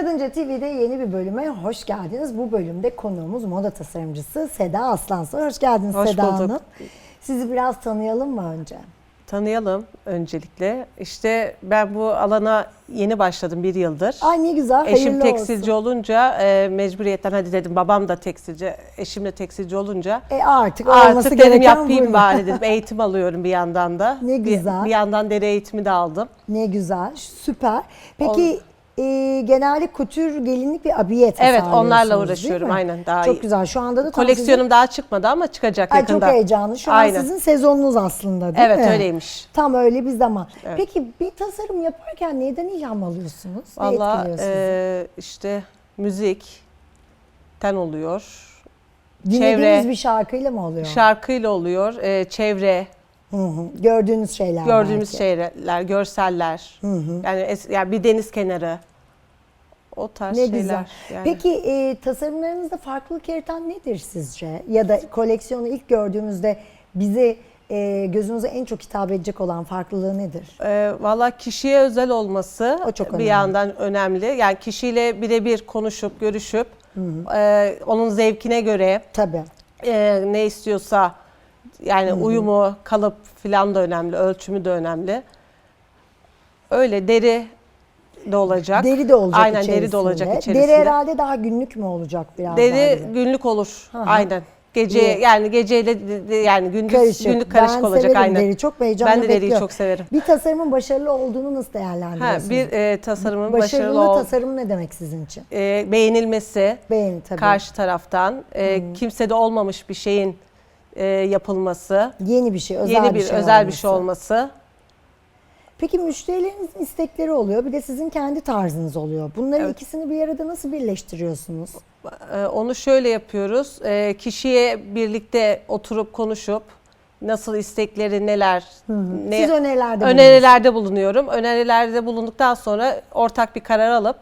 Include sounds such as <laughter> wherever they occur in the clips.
Kadınca TV'de yeni bir bölüme hoş geldiniz. Bu bölümde konuğumuz moda tasarımcısı Seda Aslansoy. Hoş geldiniz Hoş Seda bulduk. Hanım. Sizi biraz tanıyalım mı önce? Tanıyalım öncelikle. İşte ben bu alana yeni başladım bir yıldır. Ay ne güzel, hayırlı Eşim tekstilci olsun. olunca e, mecburiyetten hadi dedim babam da tekstilci, eşim de tekstilci olunca E artık olması artık dedim yapayım bu. bari <laughs> dedim. Eğitim alıyorum bir yandan da. Ne Bir- güzel. Bir, yandan deri eğitimi de aldım. Ne güzel, süper. Peki e, genelde kutür, gelinlik ve abiye Evet, onlarla uğraşıyorum, aynen, daha Çok iyi. güzel. Şu anda da tam Koleksiyonum daha çıkmadı ama çıkacak sizin- Ay, yakında. çok heyecanlı. Şu an Aynen. sizin sezonunuz aslında değil Evet mi? öyleymiş. Tam öyle bir zaman. Evet. Peki bir tasarım yaparken neden ilham alıyorsunuz? Valla e, işte müzikten oluyor. Dinlediğiniz çevre- bir şarkıyla mı oluyor? Şarkıyla oluyor, e, çevre, Hı hı. Gördüğünüz şeyler gördüğümüz belki. şeyler, görseller. Yani, es- yani bir deniz kenarı. O tarz Ne şeyler. güzel. Yani. Peki e, tasarımlarınızda farklılık yaratan nedir sizce? Ya da koleksiyonu ilk gördüğümüzde bize e, gözünüze en çok hitap edecek olan farklılığı nedir? E, Valla kişiye özel olması O çok bir yandan önemli. Yani kişiyle birebir konuşup, görüşüp e, onun zevkine göre Tabii. e, ne istiyorsa yani uyumu, kalıp filan da önemli, ölçümü de önemli. Öyle deri de olacak. Deri de olacak Aynen içerisinde. deri de olacak içerisinde. Deri herhalde daha günlük mü olacak biraz daha Deri gibi? günlük olur. hı. Aynen. Gece İyi. yani geceyle yani gündüz Karışık. günlük karışık ben olacak severim aynen. deri çok heyecanla Ben de deriyi bekliyorum. çok severim. Bir tasarımın başarılı olduğunu nasıl Ha, değerlendiriyorsunuz? bir e, tasarımın başarılı, başarılı, ol, tasarım ne demek sizin için? e, beğenilmesi Beğeni tabii. karşı taraftan, e, kimsede olmamış bir şeyin e, yapılması, Yeni bir şey, özel yeni bir, bir şey özel bir şey olması. olması. Peki müşterilerinizin istekleri oluyor, bir de sizin kendi tarzınız oluyor. Bunları Evet. ikisini bir arada nasıl birleştiriyorsunuz? E, onu şöyle yapıyoruz. E, kişiye birlikte oturup konuşup nasıl istekleri neler, ne, Siz önerilerde önerilerde bulunuyorum. Önerilerde bulunduktan sonra ortak bir karar alıp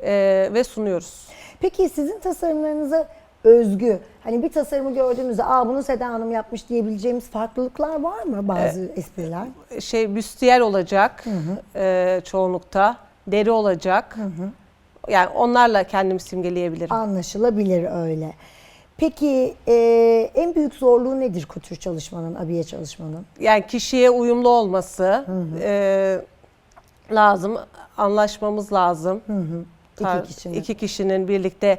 e, ve sunuyoruz. Peki sizin tasarımlarınıza özgü, hani bir tasarımı gördüğümüzde aa bunu Seda Hanım yapmış diyebileceğimiz farklılıklar var mı bazı espriler? Şey büstiyer olacak e, çoğunlukta, deri olacak. Yani onlarla kendimi simgeleyebilirim. Anlaşılabilir öyle. Peki e, en büyük zorluğu nedir kutür çalışmanın, abiye çalışmanın? Yani kişiye uyumlu olması e, lazım, anlaşmamız lazım. İki Tar- kişinin. iki kişinin birlikte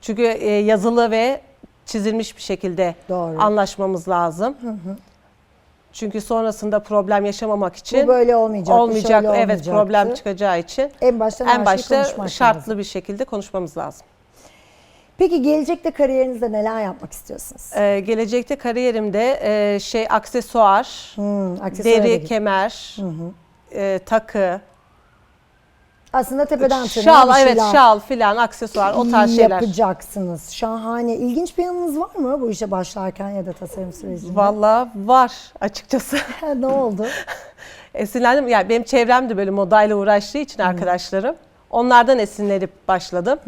çünkü e, yazılı ve çizilmiş bir şekilde Doğru. anlaşmamız lazım. Çünkü sonrasında problem yaşamamak için Bu böyle olmayacak, olmayacak. şöyle Evet, problem çıkacağı için En baştan her en başta şartlı lazım. bir şekilde konuşmamız lazım. Peki gelecekte kariyerinizde neler yapmak istiyorsunuz? Ee, gelecekte kariyerimde e, şey aksesuar, Hmm, deri, kemer, e, takı, Aslında tepeden tırnağa şal, bir evet şeyler şal filan, aksesuar o tarz şeyler. yapacaksınız. Şahane. İlginç bir yanınız var mı bu işe başlarken ya da tasarım sürecinde? Vallahi var açıkçası. <laughs> Ne oldu? <laughs> Esinlendim. Yani benim çevremde böyle modayla uğraştığı için arkadaşlarım. Onlardan esinlenip başladım.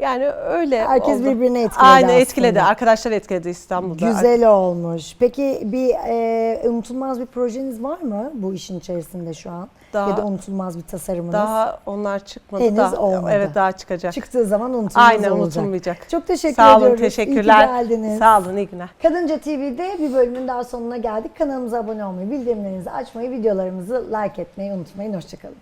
Yani öyle Herkes oldu. birbirini etkiledi Aynen aslında. etkiledi. Arkadaşlar etkiledi İstanbul'da. Güzel olmuş. Peki bir e, unutulmaz bir projeniz var mı bu işin içerisinde şu an? Daha- ya da unutulmaz bir tasarımınız? Daha onlar çıkmadı Henüz da. olmadı. Evet daha çıkacak. Çıktığı zaman unutulmaz Aynen olacak. unutulmayacak. Çok teşekkür Sağ olun, ediyoruz. teşekkürler. İyi ki geldiniz. Sağ olun, iyi günler. Kadınca TV'de bir bölümün daha sonuna geldik. Kanalımıza abone olmayı, bildirimlerinizi açmayı, videolarımızı like etmeyi unutmayın. Hoşçakalın.